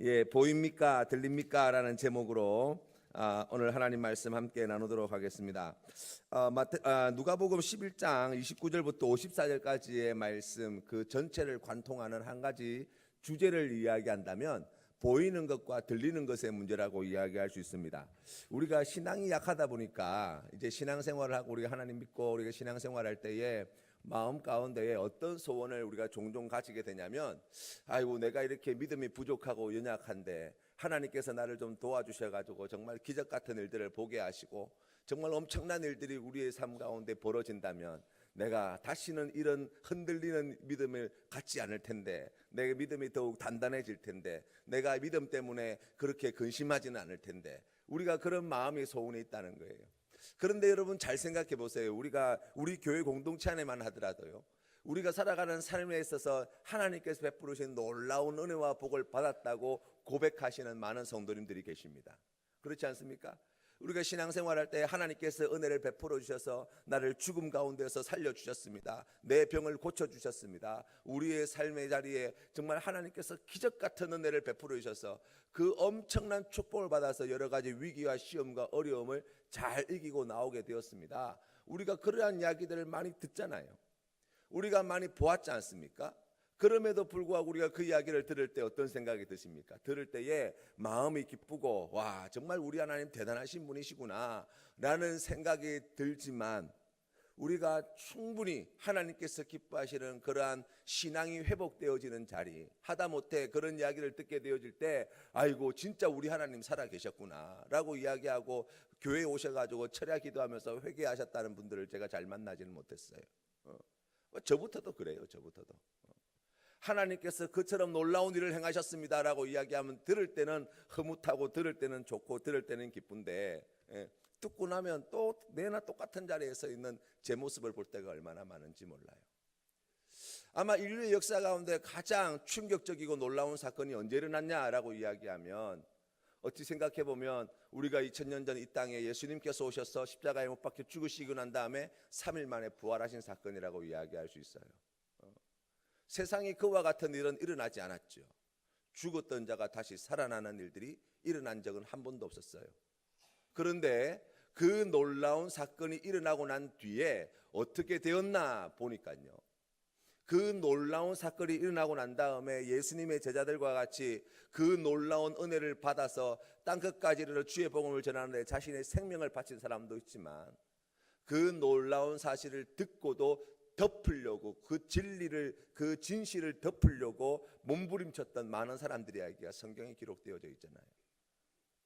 예, 보입니까? 들립니까? 라는 제목으로 아, 오늘 하나님 말씀 함께 나누도록 하겠습니다. 아, 마태, 아, 누가복음 11장 29절부터 54절까지의 말씀 그 전체를 관통하는 한 가지 주제를 이야기한다면 보이는 것과 들리는 것의 문제라고 이야기할 수 있습니다. 우리가 신앙이 약하다 보니까 이제 신앙생활을 하고 우리가 하나님 믿고 우리가 신앙생활할 때에 마음 가운데에 어떤 소원을 우리가 종종 가지게 되냐면 아이고 내가 이렇게 믿음이 부족하고 연약한데 하나님께서 나를 좀 도와주셔 가지고 정말 기적 같은 일들을 보게 하시고 정말 엄청난 일들이 우리의 삶 가운데 벌어진다면 내가 다시는 이런 흔들리는 믿음을 갖지 않을 텐데 내 믿음이 더욱 단단해질 텐데 내가 믿음 때문에 그렇게 근심하지는 않을 텐데 우리가 그런 마음이 소원에 있다는 거예요. 그런데 여러분 잘 생각해 보세요. 우리가 우리 교회 공동체 안에만 하더라도요. 우리가 살아가는 삶에 있어서 하나님께서 베푸르신 놀라운 은혜와 복을 받았다고 고백하시는 많은 성도님들이 계십니다. 그렇지 않습니까? 우리가 신앙생활할 때 하나님께서 은혜를 베풀어 주셔서 나를 죽음 가운데서 살려 주셨습니다. 내 병을 고쳐 주셨습니다. 우리의 삶의 자리에 정말 하나님께서 기적 같은 은혜를 베풀어 주셔서 그 엄청난 축복을 받아서 여러 가지 위기와 시험과 어려움을 잘 이기고 나오게 되었습니다. 우리가 그러한 이야기들을 많이 듣잖아요. 우리가 많이 보았지 않습니까? 그럼에도 불구하고 우리가 그 이야기를 들을 때 어떤 생각이 드십니까? 들을 때에 마음이 기쁘고 와 정말 우리 하나님 대단하신 분이시구나 라는 생각이 들지만 우리가 충분히 하나님께서 기뻐하시는 그러한 신앙이 회복되어지는 자리 하다못해 그런 이야기를 듣게 되어질 때 아이고 진짜 우리 하나님 살아 계셨구나 라고 이야기하고 교회에 오셔가지고 철야 기도하면서 회개하셨다는 분들을 제가 잘 만나지는 못했어요 어. 저부터도 그래요 저부터도 하나님께서 그처럼 놀라운 일을 행하셨습니다라고 이야기하면 들을 때는 흐뭇하고 들을 때는 좋고 들을 때는 기쁜데 예, 듣고 나면 또 내나 똑같은 자리에 서 있는 제 모습을 볼 때가 얼마나 많은지 몰라요. 아마 인류의 역사 가운데 가장 충격적이고 놀라운 사건이 언제 일어났냐라고 이야기하면 어찌 생각해 보면 우리가 2000년 전 이 땅에 예수님께서 오셔서 십자가에 못 박혀 죽으시고 난 다음에 3일 만에 부활하신 사건이라고 이야기할 수 있어요. 세상에 그와 같은 일은 일어나지 않았죠. 죽었던 자가 다시 살아나는 일들이 일어난 적은 한 번도 없었어요. 그런데 그 놀라운 사건이 일어나고 난 뒤에 어떻게 되었나 보니까요. 그 놀라운 사건이 일어나고 난 다음에 예수님의 제자들과 같이 그 놀라운 은혜를 받아서 땅 끝까지 이르러 주의 복음을 전하는데 자신의 생명을 바친 사람도 있지만 그 놀라운 사실을 듣고도 덮으려고 그 진리를 그 진실을 덮으려고 몸부림쳤던 많은 사람들의 이야기가 성경에 기록되어져 있잖아요.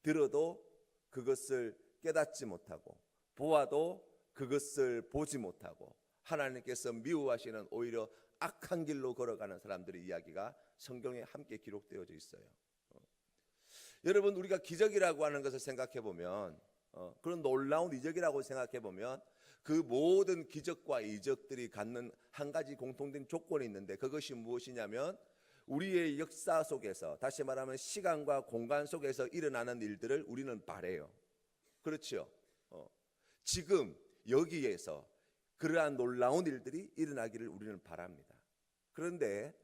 들어도 그것을 깨닫지 못하고 보아도 그것을 보지 못하고 하나님께서 미워하시는 오히려 악한 길로 걸어가는 사람들의 이야기가 성경에 함께 기록되어져 있어요. 어. 여러분 우리가 기적이라고 하는 것을 생각해 보면 어, 그런 놀라운 이적이라고 생각해 보면 그 모든 기적과 이적들이 갖는 한 가지 공통된 조건이 있는데 그것이 무엇이냐면 우리의 역사 속에서 다시 말하면 시간과 공간 속에서 일어나는 일들을 우리는 바래요. 그렇죠. 어. 지금 여기에서 그러한 놀라운 일들이 일어나기를 우리는 바랍니다. 그런데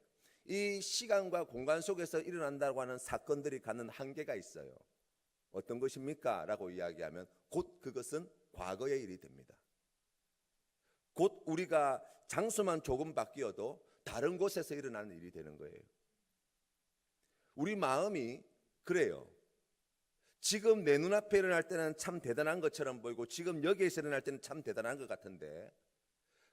이 시간과 공간 속에서 일어난다고 하는 사건들이 갖는 한계가 있어요. 어떤 것입니까? 라고 이야기하면 곧 그것은 과거의 일이 됩니다. 곧 우리가 장소만 조금 바뀌어도 다른 곳에서 일어나는 일이 되는 거예요. 우리 마음이 그래요. 지금 내 눈앞에 일어날 때는 참 대단한 것처럼 보이고 지금 여기에서 일어날 때는 참 대단한 것 같은데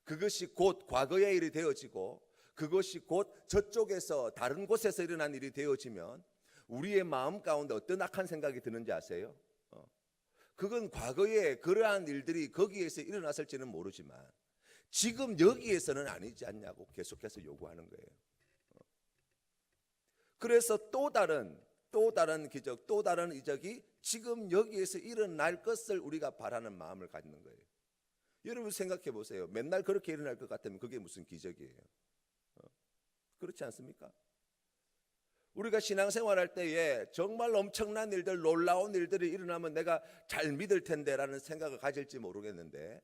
그것이 곧 과거의 일이 되어지고 그것이 곧 저쪽에서 다른 곳에서 일어난 일이 되어지면 우리의 마음 가운데 어떤 악한 생각이 드는지 아세요? 어. 그건 과거에 그러한 일들이 거기에서 일어났을지는 모르지만 지금 여기에서는 아니지 않냐고 계속해서 요구하는 거예요. 어. 그래서 또 다른 또 다른 기적, 또 다른 이적이 지금 여기에서 일어날 것을 우리가 바라는 마음을 갖는 거예요. 여러분 생각해 보세요. 맨날 그렇게 일어날 것 같으면 그게 무슨 기적이에요? 어. 그렇지 않습니까? 우리가 신앙생활할 때에 정말 엄청난 일들, 놀라운 일들이 일어나면 내가 잘 믿을 텐데라는 생각을 가질지 모르겠는데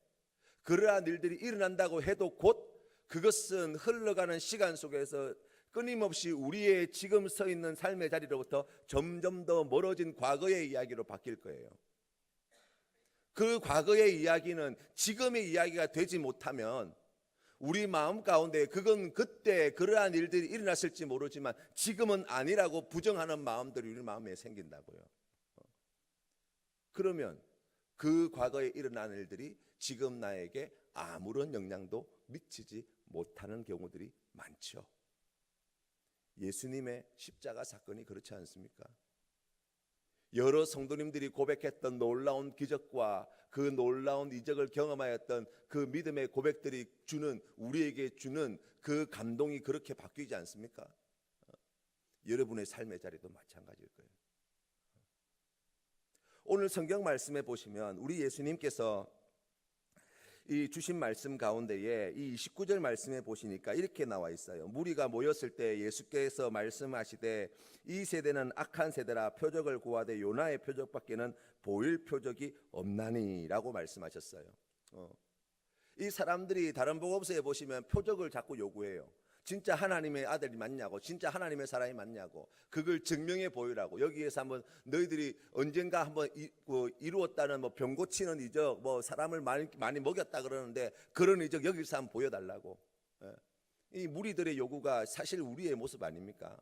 그러한 일들이 일어난다고 해도 곧 그것은 흘러가는 시간 속에서 끊임없이 우리의 지금 서 있는 삶의 자리로부터 점점 더 멀어진 과거의 이야기로 바뀔 거예요. 그 과거의 이야기는 지금의 이야기가 되지 못하면 우리 마음 가운데 그건 그때 그러한 일들이 일어났을지 모르지만 지금은 아니라고 부정하는 마음들이 우리 마음에 생긴다고요. 어. 그러면 그 과거에 일어난 일들이 지금 나에게 아무런 영향도 미치지 못하는 경우들이 많죠. 예수님의 십자가 사건이 그렇지 않습니까? 여러 성도님들이 고백했던 놀라운 기적과 그 놀라운 이적을 경험하였던 그 믿음의 고백들이 주는 우리에게 주는 그 감동이 그렇게 바뀌지 않습니까? 어, 여러분의 삶의 자리도 마찬가지일 거예요. 오늘 성경 말씀에 보시면 우리 예수님께서 이 주신 말씀 가운데에 이 29절 말씀에 보시니까 이렇게 나와 있어요. 무리가 모였을 때 예수께서 말씀하시되 이 세대는 악한 세대라 표적을 구하되 요나의 표적밖에는 보일 표적이 없나니라고 말씀하셨어요. 어. 이 사람들이 다른 복음서에 보시면 표적을 자꾸 요구해요. 진짜 하나님의 아들이 맞냐고, 진짜 하나님의 사람이 맞냐고, 그걸 증명해 보이라고. 여기에서 한번 너희들이 언젠가 한번 이, 그 이루었다는 뭐 병 고치는 이적, 뭐 사람을 많이, 많이 먹였다 그러는데 그런 이적 여기서 한번 보여달라고. 예. 이 무리들의 요구가 사실 우리의 모습 아닙니까?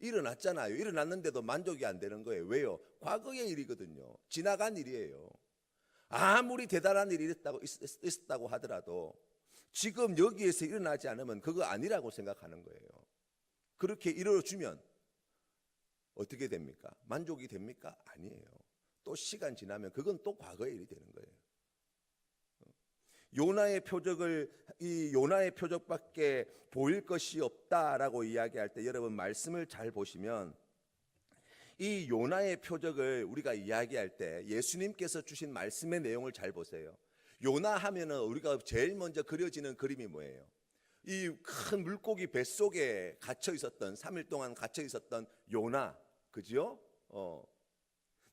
일어났잖아요. 일어났는데도 만족이 안 되는 거예요. 왜요? 과거의 일이거든요. 지나간 일이에요. 아무리 대단한 일이 있었다고, 있- 있었다고 하더라도 지금 여기에서 일어나지 않으면 그거 아니라고 생각하는 거예요. 그렇게 이루어주면 어떻게 됩니까? 만족이 됩니까? 아니에요. 또 시간 지나면 그건 또 과거의 일이 되는 거예요. 요나의 표적을 이 요나의 표적밖에 보일 것이 없다라고 이야기할 때 여러분 말씀을 잘 보시면 이 요나의 표적을 우리가 이야기할 때 예수님께서 주신 말씀의 내용을 잘 보세요. 요나 하면은 우리가 제일 먼저 그려지는 그림이 뭐예요? 이 큰 물고기 뱃속에 갇혀 있었던 3일 동안 갇혀 있었던 요나. 그죠? 어.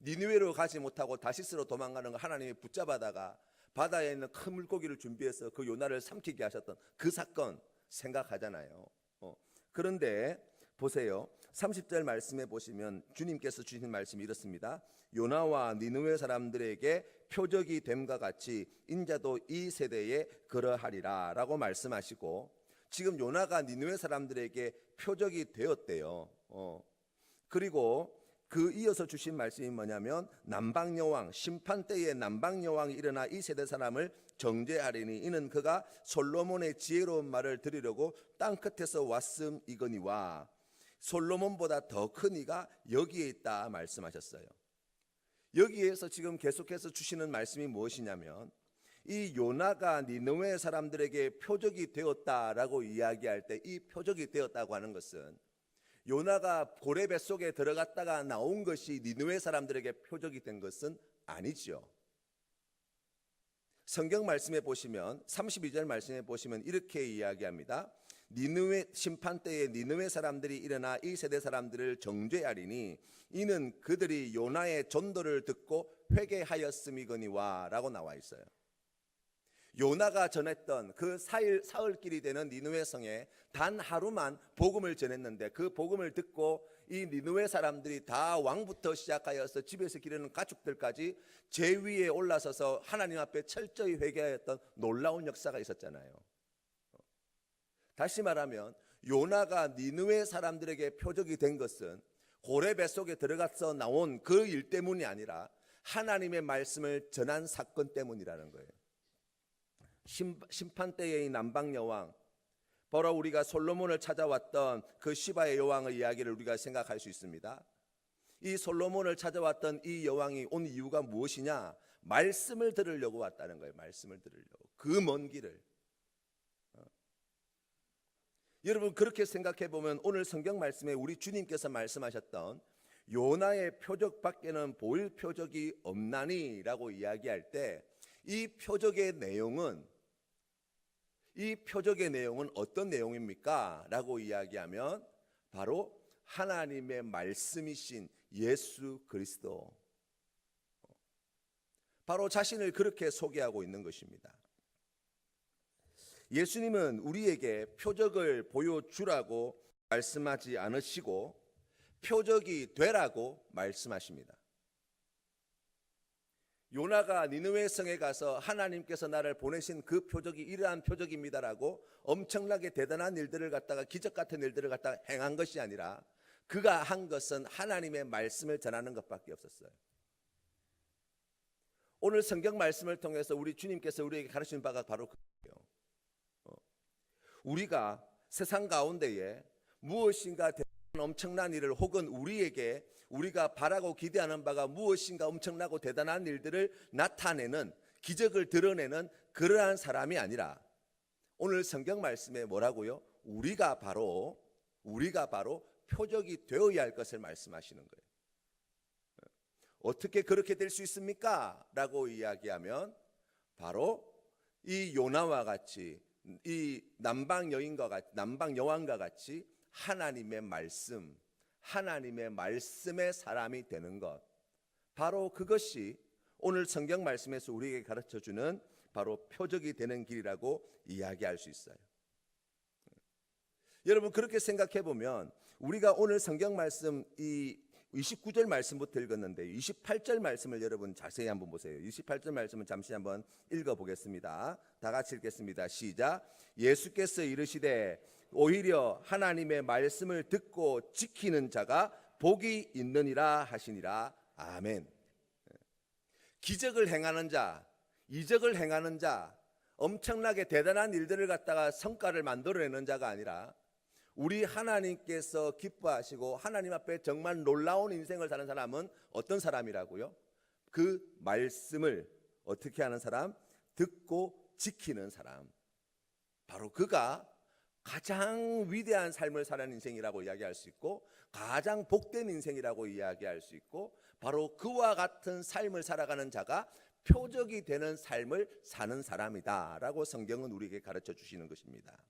니느웨로 가지 못하고 다시스로 도망가는 거 하나님이 붙잡아다가 바다에 있는 큰 물고기를 준비해서 그 요나를 삼키게 하셨던 그 사건 생각하잖아요. 어. 그런데 보세요. 30절 말씀에 보시면 주님께서 주신 말씀이 이렇습니다. 요나와 니느웨 사람들에게 표적이 됨과 같이 인자도 이 세대에 그러하리라라고 말씀하시고 지금 요나가 니느웨 사람들에게 표적이 되었대요. 어. 그리고 그 이어서 주신 말씀이 뭐냐면 남방 여왕 심판 때에 남방 여왕이 일어나 이 세대 사람을 정죄하리니 이는 그가 솔로몬의 지혜로운 말을 들으려고 땅 끝에서 왔음 이거니와 솔로몬보다 더 큰 이가 여기에 있다 말씀하셨어요. 여기에서 지금 계속해서 주시는 말씀이 무엇이냐면 이 요나가 니느웨 사람들에게 표적이 되었다라고 이야기할 때 이 표적이 되었다고 하는 것은 요나가 고래 뱃속에 들어갔다가 나온 것이 니느웨 사람들에게 표적이 된 것은 아니지요. 성경 말씀에 보시면 32절 말씀에 보시면 이렇게 이야기합니다. 니느웨 심판 때에 니느웨 사람들이 일어나 이 세대 사람들을 정죄하리니 이는 그들이 요나의 전도를 듣고 회개하였음이거니와라고 나와 있어요. 요나가 전했던 그 사일 사흘길이 되는 니느웨 성에 단 하루만 복음을 전했는데 그 복음을 듣고 이 니느웨 사람들이 다 왕부터 시작하여서 집에서 기르는 가축들까지 제 위에 올라서서 하나님 앞에 철저히 회개하였던 놀라운 역사가 있었잖아요. 다시 말하면 요나가 니느웨 사람들에게 표적이 된 것은 고래 뱃속에 들어가서 나온 그 일 때문이 아니라 하나님의 말씀을 전한 사건 때문이라는 거예요. 심, 심판 때의 이 남방 여왕 바로 우리가 솔로몬을 찾아왔던 그 시바의 여왕의 이야기를 우리가 생각할 수 있습니다. 이 솔로몬을 찾아왔던 이 여왕이 온 이유가 무엇이냐? 말씀을 들으려고 왔다는 거예요. 말씀을 들으려고 그 먼 길을. 어. 여러분 그렇게 생각해 보면 오늘 성경 말씀에 우리 주님께서 말씀하셨던 요나의 표적 밖에는 보일 표적이 없나니라고 이야기할 때 이 표적의 내용은 이 표적의 내용은 어떤 내용입니까? 라고 이야기하면 바로 하나님의 말씀이신 예수 그리스도. 바로 자신을 그렇게 소개하고 있는 것입니다. 예수님은 우리에게 표적을 보여주라고 말씀하지 않으시고 표적이 되라고 말씀하십니다. 요나가 니느웨 성에 가서 하나님께서 나를 보내신 그 표적이 이러한 표적입니다라고 엄청나게 대단한 일들을 갖다가 기적 같은 일들을 갖다가 행한 것이 아니라 그가 한 것은 하나님의 말씀을 전하는 것밖에 없었어요. 오늘 성경 말씀을 통해서 우리 주님께서 우리에게 가르치는 바가 바로. 어. 우리가 세상 가운데에 무엇인가 엄청난 일을 혹은 우리에게 우리가 바라고 기대하는 바가 무엇인가 엄청나고 대단한 일들을 나타내는 기적을 드러내는 그러한 사람이 아니라 오늘 성경 말씀에 뭐라고요? 우리가 바로 우리가 바로 표적이 되어야 할 것을 말씀하시는 거예요. 어떻게 그렇게 될 수 있습니까? 라고 이야기하면 바로 이 요나와 같이 이 남방 여인과 같이 남방 여왕과 같이 하나님의 말씀 하나님의 말씀의 사람이 되는 것 바로 그것이 오늘 성경 말씀에서 우리에게 가르쳐 주는 바로 표적이 되는 길이라고 이야기할 수 있어요. 여러분 그렇게 생각해 보면 우리가 오늘 성경 말씀 이 29절 말씀부터 읽었는데 28절 말씀을 여러분 자세히 한번 보세요. 28절 말씀은 잠시 한번 읽어 보겠습니다. 다 같이 읽겠습니다. 시작. 예수께서 이르시되 오히려 하나님의 말씀을 듣고 지키는 자가 복이 있느니라 하시니라. 아멘. 기적을 행하는 자, 이적을 행하는 자, 엄청나게 대단한 일들을 갖다가 성과를 만들어내는 자가 아니라 우리 하나님께서 기뻐하시고 하나님 앞에 정말 놀라운 인생을 사는 사람은 어떤 사람이라고요? 그 말씀을 어떻게 하는 사람? 듣고 지키는 사람. 바로 그가 가장 위대한 삶을 사는 인생이라고 이야기할 수 있고 가장 복된 인생이라고 이야기할 수 있고 바로 그와 같은 삶을 살아가는 자가 표적이 되는 삶을 사는 사람이다라고 성경은 우리에게 가르쳐 주시는 것입니다.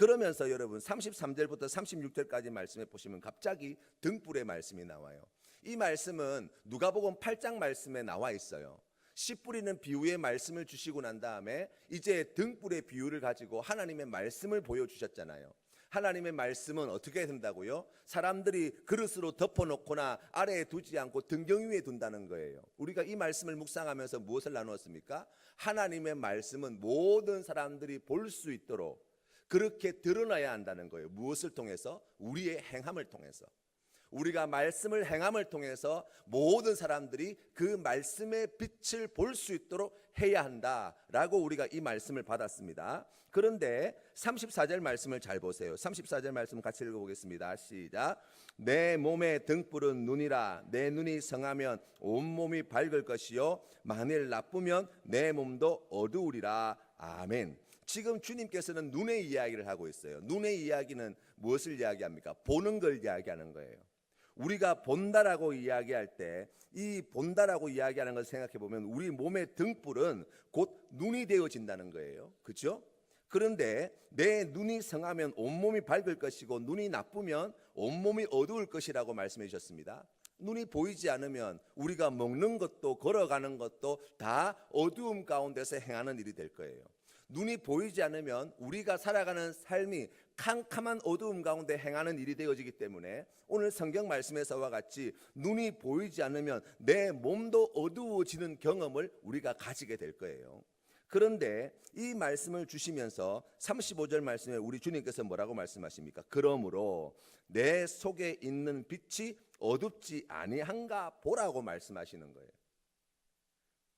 그러면서 여러분 33절부터 36절까지 말씀해 보시면 갑자기 등불의 말씀이 나와요. 이 말씀은 누가복음 8장 말씀에 나와 있어요. 씨 뿌리는 비유의 말씀을 주시고 난 다음에 이제 등불의 비유를 가지고 하나님의 말씀을 보여주셨잖아요. 하나님의 말씀은 어떻게 된다고요? 사람들이 그릇으로 덮어놓거나 아래에 두지 않고 등경 위에 둔다는 거예요. 우리가 이 말씀을 묵상하면서 무엇을 나누었습니까? 하나님의 말씀은 모든 사람들이 볼 수 있도록 그렇게 드러나야 한다는 거예요. 무엇을 통해서? 우리의 행함을 통해서. 우리가 말씀을 행함을 통해서 모든 사람들이 그 말씀의 빛을 볼 수 있도록 해야 한다라고 우리가 이 말씀을 받았습니다. 그런데 34절 말씀을 잘 보세요. 34절 말씀 같이 읽어보겠습니다. 시작. 내 몸의 등불은 눈이라 내 눈이 성하면 온 몸이 밝을 것이요 만일 나쁘면 내 몸도 어두우리라. 아멘. 지금 주님께서는 눈의 이야기를 하고 있어요. 눈의 이야기는 무엇을 이야기합니까? 보는 걸 이야기하는 거예요. 우리가 본다라고 이야기할 때 이 본다라고 이야기하는 걸 생각해 보면 우리 몸의 등불은 곧 눈이 되어진다는 거예요. 그렇죠? 그런데 내 눈이 성하면 온몸이 밝을 것이고 눈이 나쁘면 온몸이 어두울 것이라고 말씀해 주셨습니다. 눈이 보이지 않으면 우리가 먹는 것도 걸어가는 것도 다 어두움 가운데서 행하는 일이 될 거예요. 눈이 보이지 않으면 우리가 살아가는 삶이 캄캄한 어두움 가운데 행하는 일이 되어지기 때문에 오늘 성경 말씀에서와 같이 눈이 보이지 않으면 내 몸도 어두워지는 경험을 우리가 가지게 될 거예요. 그런데 이 말씀을 주시면서 35절 말씀에 우리 주님께서 뭐라고 말씀하십니까? 그러므로 내 속에 있는 빛이 어둡지 아니한가 보라고 말씀하시는 거예요.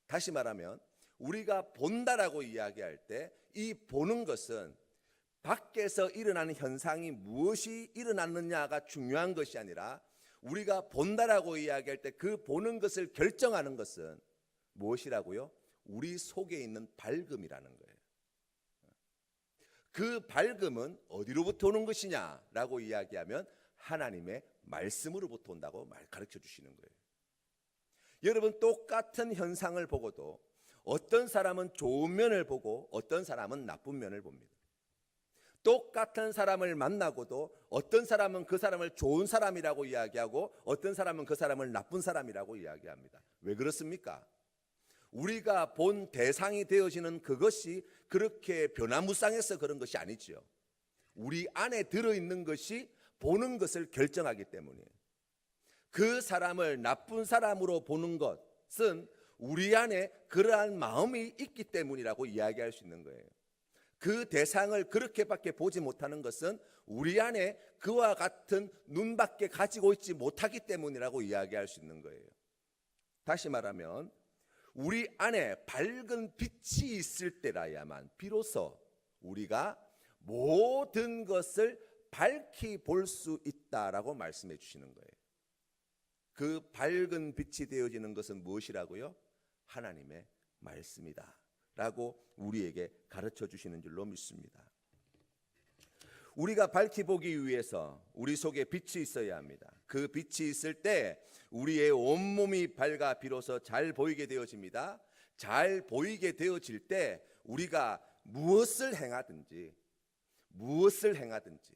다시 말하면 우리가 본다라고 이야기할 때 이 보는 것은 밖에서 일어나는 현상이 무엇이 일어났느냐가 중요한 것이 아니라 우리가 본다라고 이야기할 때 그 보는 것을 결정하는 것은 무엇이라고요? 우리 속에 있는 밝음이라는 거예요. 그 밝음은 어디로부터 오는 것이냐라고 이야기하면 하나님의 말씀으로부터 온다고 말 가르쳐 주시는 거예요. 여러분 똑같은 현상을 보고도 어떤 사람은 좋은 면을 보고 어떤 사람은 나쁜 면을 봅니다. 똑같은 사람을 만나고도 어떤 사람은 그 사람을 좋은 사람이라고 이야기하고 어떤 사람은 그 사람을 나쁜 사람이라고 이야기합니다. 왜 그렇습니까? 우리가 본 대상이 되어지는 그것이 그렇게 변화무쌍해서 그런 것이 아니지요. 우리 안에 들어있는 것이 보는 것을 결정하기 때문이에요. 그 사람을 나쁜 사람으로 보는 것은 우리 안에 그러한 마음이 있기 때문이라고 이야기할 수 있는 거예요. 그 대상을 그렇게밖에 보지 못하는 것은 우리 안에 그와 같은 눈밖에 가지고 있지 못하기 때문이라고 이야기할 수 있는 거예요. 다시 말하면 우리 안에 밝은 빛이 있을 때라야만 비로소 우리가 모든 것을 밝히 볼 수 있다라고 말씀해 주시는 거예요. 그 밝은 빛이 되어지는 것은 무엇이라고요? 하나님의 말씀이다. 라고 우리에게 가르쳐 주시는 줄로 믿습니다. 우리가 밝히 보기 위해서 우리 속에 빛이 있어야 합니다. 그 빛이 있을 때 우리의 온몸이 밝아 비로소 잘 보이게 되어집니다. 잘 보이게 되어질 때 우리가 무엇을 행하든지 무엇을 행하든지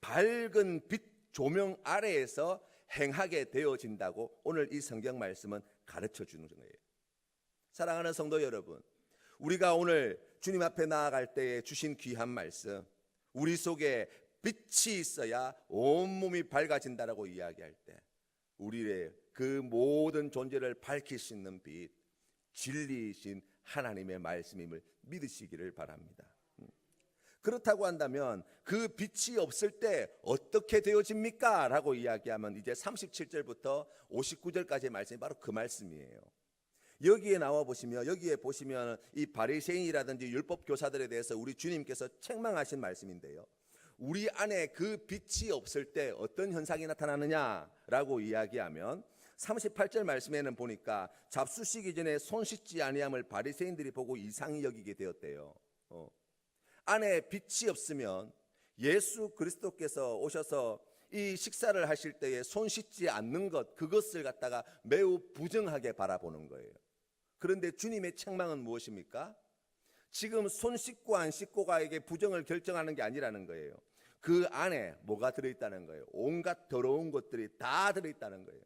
밝은 빛 조명 아래에서 행하게 되어진다고 오늘 이 성경 말씀은 가르쳐 주는 거예요. 사랑하는 성도 여러분, 우리가 오늘 주님 앞에 나아갈 때에 주신 귀한 말씀, 우리 속에 빛이 있어야 온몸이 밝아진다라고 이야기할 때, 우리의 그 모든 존재를 밝힐 수 있는 빛, 진리이신 하나님의 말씀임을 믿으시기를 바랍니다. 그렇다고 한다면 그 빛이 없을 때 어떻게 되어집니까? 라고 이야기하면 이제 37절부터 59절까지의 말씀이 바로 그 말씀이에요. 여기에 나와 보시면 여기에 보시면 이 바리새인이라든지 율법 교사들에 대해서 우리 주님께서 책망하신 말씀인데요. 우리 안에 그 빛이 없을 때 어떤 현상이 나타나느냐라고 이야기하면 38절 말씀에는 보니까 잡수시기 전에 손 씻지 아니함을 바리새인들이 보고 이상히 여기게 되었대요. 어. 안에 빛이 없으면 예수 그리스도께서 오셔서 이 식사를 하실 때에 손 씻지 않는 것 그것을 갖다가 매우 부정하게 바라보는 거예요. 그런데 주님의 책망은 무엇입니까? 지금 손 씻고 안 씻고가 이게 부정을 결정하는 게 아니라는 거예요. 그 안에 뭐가 들어있다는 거예요. 온갖 더러운 것들이 다 들어있다는 거예요.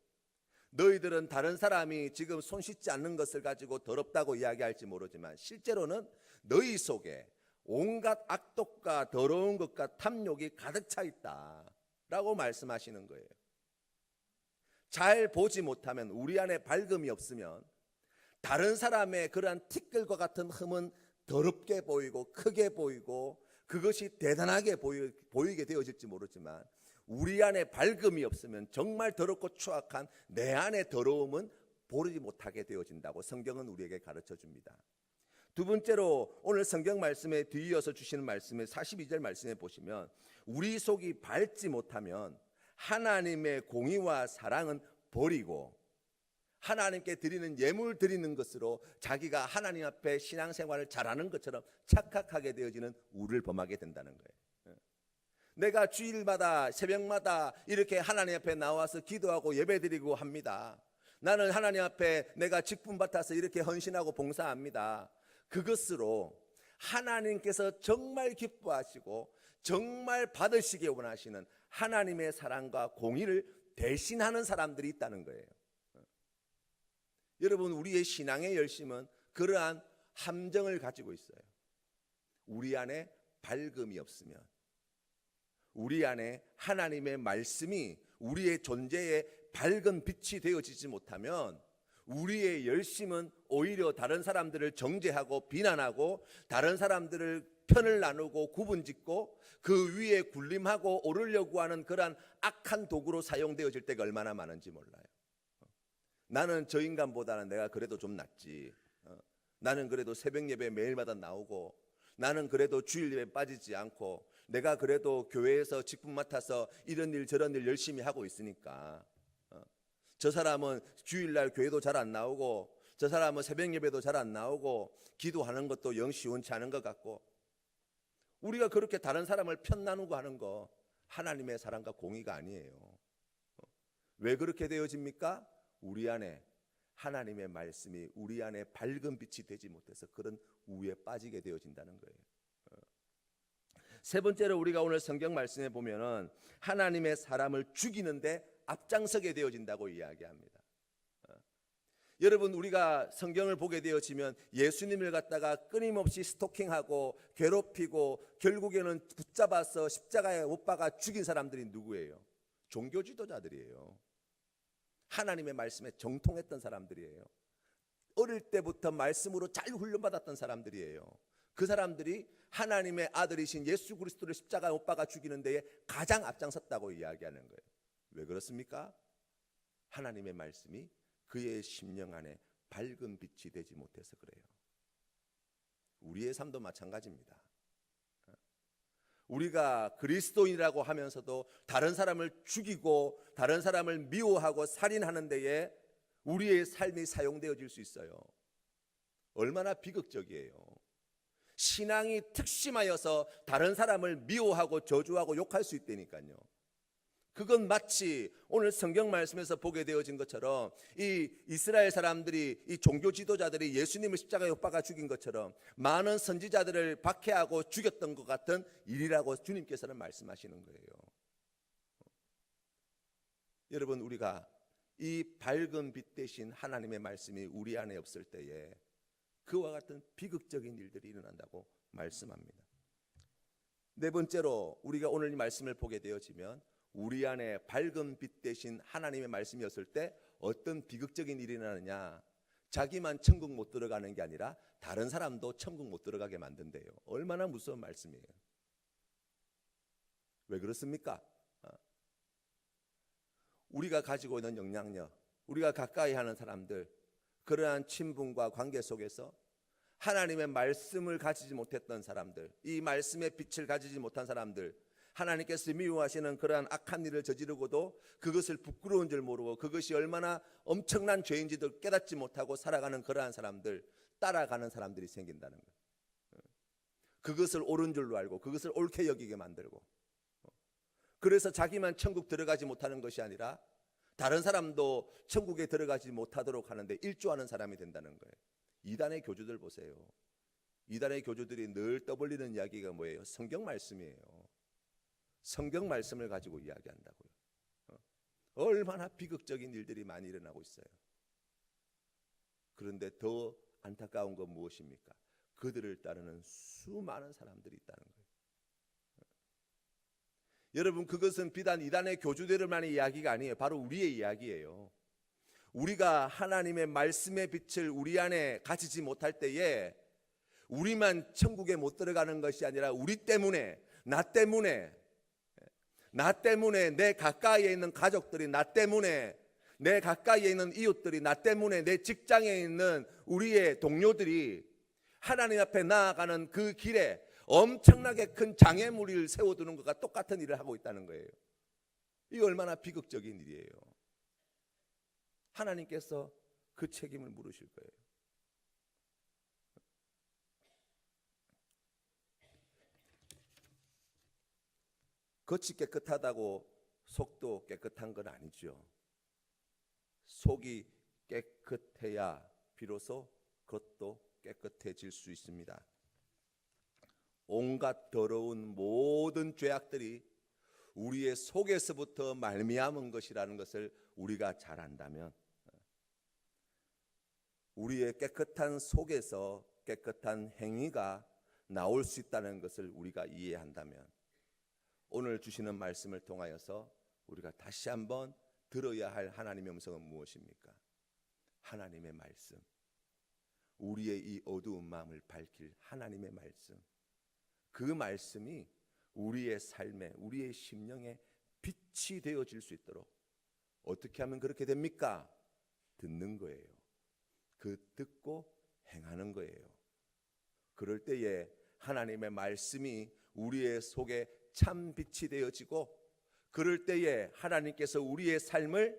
너희들은 다른 사람이 지금 손 씻지 않는 것을 가지고 더럽다고 이야기할지 모르지만 실제로는 너희 속에 온갖 악독과 더러운 것과 탐욕이 가득 차 있다 라고 말씀하시는 거예요. 잘 보지 못하면 우리 안에 밝음이 없으면 다른 사람의 그러한 티끌과 같은 흠은 더럽게 보이고 크게 보이고 그것이 대단하게 보이, 보이게 되어질지 모르지만 우리 안에 밝음이 없으면 정말 더럽고 추악한 내 안의 더러움은 보지 못하게 되어진다고 성경은 우리에게 가르쳐 줍니다. 두 번째로 오늘 성경 말씀에 뒤이어서 주시는 말씀에 42절 말씀에 보시면 우리 속이 밝지 못하면 하나님의 공의와 사랑은 버리고 하나님께 드리는 예물 드리는 것으로 자기가 하나님 앞에 신앙생활을 잘하는 것처럼 착각하게 되어지는 우를 범하게 된다는 거예요. 내가 주일마다 새벽마다 이렇게 하나님 앞에 나와서 기도하고 예배드리고 합니다. 나는 하나님 앞에 내가 직분 받아서 이렇게 헌신하고 봉사합니다. 그것으로 하나님께서 정말 기뻐하시고 정말 받으시기 원하시는 하나님의 사랑과 공의를 대신하는 사람들이 있다는 거예요. 여러분 우리의 신앙의 열심은 그러한 함정을 가지고 있어요. 우리 안에 밝음이 없으면 우리 안에 하나님의 말씀이 우리의 존재에 밝은 빛이 되어지지 못하면 우리의 열심은 오히려 다른 사람들을 정죄하고 비난하고 다른 사람들을 편을 나누고 구분 짓고 그 위에 군림하고 오르려고 하는 그러한 악한 도구로 사용되어질 때가 얼마나 많은지 몰라요. 나는 저 인간보다는 내가 그래도 좀 낫지. 어. 나는 그래도 새벽 예배 매일마다 나오고 나는 그래도 주일 예배 빠지지 않고 내가 그래도 교회에서 직분 맡아서 이런 일 저런 일 열심히 하고 있으니까 어. 저 사람은 주일날 교회도 잘 안 나오고 저 사람은 새벽 예배도 잘 안 나오고 기도하는 것도 영 시원치 않은 것 같고 우리가 그렇게 다른 사람을 편 나누고 하는 거 하나님의 사랑과 공의가 아니에요. 어. 왜 그렇게 되어집니까? 우리 안에 하나님의 말씀이 우리 안에 밝은 빛이 되지 못해서 그런 우에 빠지게 되어진다는 거예요. 어. 세 번째로 우리가 오늘 성경 말씀에 보면은 하나님의 사람을 죽이는데 앞장서게 되어진다고 이야기합니다. 어. 여러분 우리가 성경을 보게 되어지면 예수님을 갖다가 끊임없이 스토킹하고 괴롭히고 결국에는 붙잡아서 십자가에 못 박아 죽인 사람들이 누구예요? 종교 지도자들이에요. 하나님의 말씀에 정통했던 사람들이에요. 어릴 때부터 말씀으로 잘 훈련받았던 사람들이에요. 그 사람들이 하나님의 아들이신 예수 그리스도를 십자가에 못 박아 죽이는 데에 가장 앞장섰다고 이야기하는 거예요. 왜 그렇습니까? 하나님의 말씀이 그의 심령 안에 밝은 빛이 되지 못해서 그래요. 우리의 삶도 마찬가지입니다. 우리가 그리스도인이라고 하면서도 다른 사람을 죽이고 다른 사람을 미워하고 살인하는 데에 우리의 삶이 사용되어질 수 있어요. 얼마나 비극적이에요. 신앙이 특심하여서 다른 사람을 미워하고 저주하고 욕할 수 있다니까요. 그건 마치 오늘 성경 말씀에서 보게 되어진 것처럼 이 이스라엘 사람들이 이 종교 지도자들이 예수님을 십자가에 못 박아 죽인 것처럼 많은 선지자들을 박해하고 죽였던 것 같은 일이라고 주님께서는 말씀하시는 거예요. 여러분 우리가 이 밝은 빛 대신 하나님의 말씀이 우리 안에 없을 때에 그와 같은 비극적인 일들이 일어난다고 말씀합니다. 네 번째로 우리가 오늘 이 말씀을 보게 되어지면 우리 안에 밝은 빛 대신 하나님의 말씀이었을 때 어떤 비극적인 일이 일어나느냐 자기만 천국 못 들어가는 게 아니라 다른 사람도 천국 못 들어가게 만든대요. 얼마나 무서운 말씀이에요. 왜 그렇습니까? 어. 우리가 가지고 있는 영향력, 우리가 가까이 하는 사람들, 그러한 친분과 관계 속에서 하나님의 말씀을 가지지 못했던 사람들, 이 말씀의 빛을 가지지 못한 사람들, 하나님께서 미워하시는 그러한 악한 일을 저지르고도 그것을 부끄러운 줄 모르고 그것이 얼마나 엄청난 죄인지도 깨닫지 못하고 살아가는 그러한 사람들, 따라가는 사람들이 생긴다는 거예요. 그것을 옳은 줄로 알고 그것을 옳게 여기게 만들고 그래서 자기만 천국 들어가지 못하는 것이 아니라 다른 사람도 천국에 들어가지 못하도록 하는데 일조하는 사람이 된다는 거예요. 이단의 교주들 보세요. 이단의 교주들이 늘 떠벌리는 이야기가 뭐예요? 성경 말씀이에요. 성경 말씀을 가지고 이야기한다고요. 어? 얼마나 비극적인 일들이 많이 일어나고 있어요. 그런데 더 안타까운 건 무엇입니까? 그들을 따르는 수많은 사람들이 있다는 거예요. 여러분 그것은 비단 이단의 교주들만의 이야기가 아니에요. 바로 우리의 이야기예요. 우리가 하나님의 말씀의 빛을 우리 안에 가지지 못할 때에 우리만 천국에 못 들어가는 것이 아니라 우리 때문에 나 때문에 나 때문에 내 가까이에 있는 가족들이 나 때문에 내 가까이에 있는 이웃들이 나 때문에 내 직장에 있는 우리의 동료들이 하나님 앞에 나아가는 그 길에 엄청나게 큰 장애물을 세워두는 것과 똑같은 일을 하고 있다는 거예요. 이 얼마나 비극적인 일이에요. 하나님께서 그 책임을 물으실 거예요. 겉이 깨끗하다고 속도 깨끗한 건 아니죠. 속이 깨끗해야 비로소 겉도 깨끗해질 수 있습니다. 온갖 더러운 모든 죄악들이 우리의 속에서부터 말미암은 것이라는 것을 우리가 잘 안다면 우리의 깨끗한 속에서 깨끗한 행위가 나올 수 있다는 것을 우리가 이해한다면 오늘 주시는 말씀을 통하여서 우리가 다시 한번 들어야 할 하나님의 음성은 무엇입니까? 하나님의 말씀. 우리의 이 어두운 마음을 밝힐 하나님의 말씀. 그 말씀이 우리의 삶에, 우리의 심령에 빛이 되어질 수 있도록 어떻게 하면 그렇게 됩니까? 듣는 거예요. 그 듣고 행하는 거예요. 그럴 때에 하나님의 말씀이 우리의 속에 참 빛이 되어지고 그럴 때에 하나님께서 우리의 삶을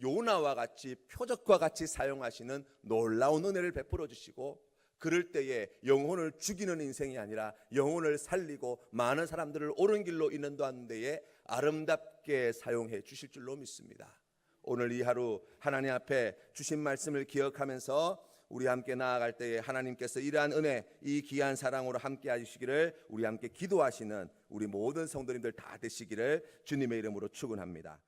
요나와 같이 표적과 같이 사용하시는 놀라운 은혜를 베풀어 주시고 그럴 때에 영혼을 죽이는 인생이 아니라 영혼을 살리고 많은 사람들을 옳은 길로 인도하는 데에 아름답게 사용해 주실 줄로 믿습니다. 오늘 이 하루 하나님 앞에 주신 말씀을 기억하면서 우리 함께 나아갈 때에 하나님께서 이러한 은혜, 이 귀한 사랑으로 함께 하시기를 우리 함께 기도하시는 우리 모든 성도님들 다 되시기를 주님의 이름으로 축원합니다.